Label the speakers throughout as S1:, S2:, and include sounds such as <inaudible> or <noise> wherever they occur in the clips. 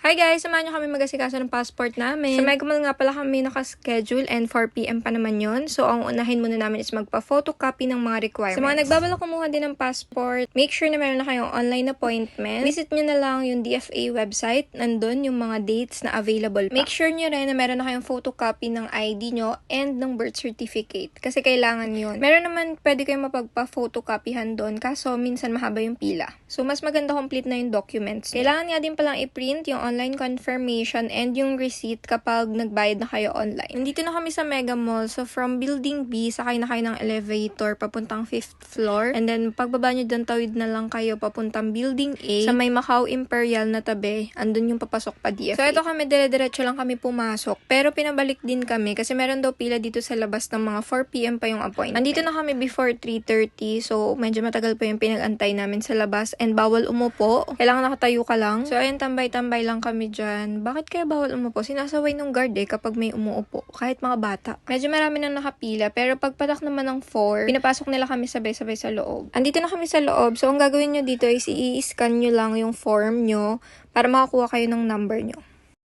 S1: Hi guys! Samahan nyo kami mag-asikaso ng passport namin. Sa Mega Mall nga pala kami nakaschedule and 4pm pa naman yon So, ang unahin muna namin is magpa-photocopy ng mga requirements. Sa mga nagbabalak kumuha din ng passport, make sure na meron na kayong online appointment. Visit nyo na lang yung DFA website. Nandun yung mga dates na available pa. Make sure nyo rin na meron na kayong photocopy ng ID nyo and ng birth certificate. Kasi kailangan yun. Meron naman pwede kayong mapagpa-photocopyhan doon kaso minsan mahaba yung pila. So, mas maganda complete na yung documents. Kailangan nga din palang i-print yung online confirmation and yung receipt kapag nagbayad na kayo online. Nandito na kami sa Mega Mall. So, from Building B, sakay na kayo ng elevator papuntang 5th floor. And then, pagbaba nyo doon, tawid na lang kayo papuntang Building A. Sa may Macau Imperial na tabi, andun yung papasok pa DFA. So, ito kami, dire-diretso lang kami pumasok. Pero pinabalik din kami kasi meron daw pila dito sa labas ng mga 4pm pa yung appointment. Nandito na kami before 3.30. So, medyo matagal pa yung pinag-antay namin sa labas. And bawal umupo. Kailangan nakatayo ka lang. So, ayun, tambay-tambay lang kami dyan. Bakit kaya bawal umupo? Sinasaway ng guard eh kapag may umuupo. Kahit mga bata. Medyo marami nang nakapila. Pero pagpatak naman ng 4, pinapasok nila kami sabay-sabay sa loob. Andito na kami sa loob. So, ang gagawin nyo dito is i-scan nyo lang yung form nyo para makakuha kayo ng number nyo.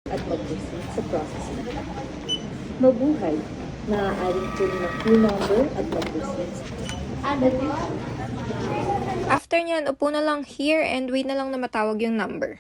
S2: at mag-proceed sa processing. Mabuhay, maaaring kunin ang queue number at mag-proceed.
S1: After nyan, upo na lang here and wait na lang na matawag yung number.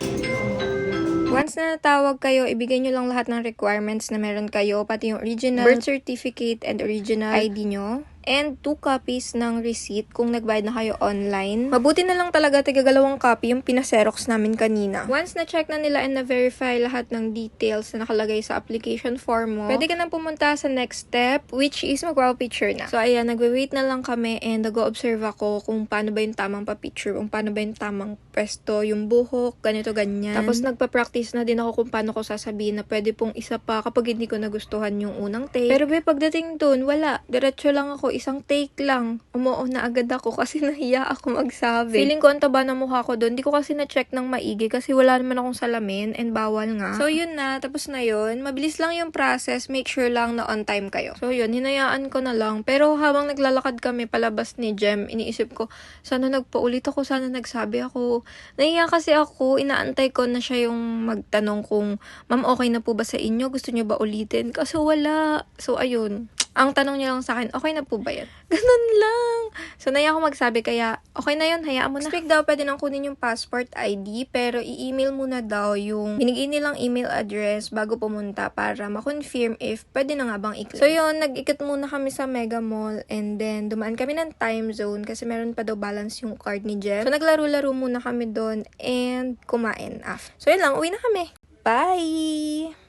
S1: Once na natawag kayo, ibigay nyo lang lahat ng requirements na meron kayo, pati yung original birth certificate and original ID nyo. And two copies ng receipt kung nagbayad na kayo online. Mabuti na lang talaga tigagalawang copy yung pinaserox namin kanina. Once na-check na nila and na-verify lahat ng details na nakalagay sa application form mo, pwede ka na pumunta sa next step, which is magpapicture na. So ayan, nagwe-wait na lang kami and nag-observe ako kung paano ba yung tamang pa-picture, kung paano ba yung tamang pwesto, yung buhok, ganito, ganyan. Tapos nagpa-practice na din ako kung paano ko sasabihin na pwede pong isa pa kapag hindi ko nagustuhan yung unang take. Pero be, pagdating dun, wala. Diretso lang ako, isang take lang. Umuo na agad ako kasi <laughs> nahiya ako magsabi. Feeling ko ang taba ng mukha ko dun. Di ko kasi na-check ng maigi kasi wala naman akong salamin and bawal nga. So yun na, tapos na yun. Mabilis lang yung process. Make sure lang na on time kayo. So yun, hinayaan ko na lang. Pero habang naglalakad kami palabas ni Jem, iniisip ko, sana nagpaulit ako, sana nagsabi ako. Nahiya kasi ako, inaantay ko na siya yung magtanong kung, ma'am, okay na po ba sa inyo? Gusto niyo ba ulitin? Kaso wala. So ayun, ang tanong niya lang sa akin, okay na po ba yan? <laughs> Ganun lang. So, naiya ako magsabi, kaya, okay na yun, hayaan mo na. Speak daw, pwede nang kunin yung passport ID, pero i-email muna daw yung binigay nilang email address bago pumunta para ma-confirm if pwede na nga bang i So, yun, nag-ikot muna kami sa Mega Mall, and then, dumaan kami ng time zone kasi meron pa daw balance yung card ni Jeff. So, naglaro-laro muna kami doon, and kumain after. So, yun lang, uwi na kami. Bye!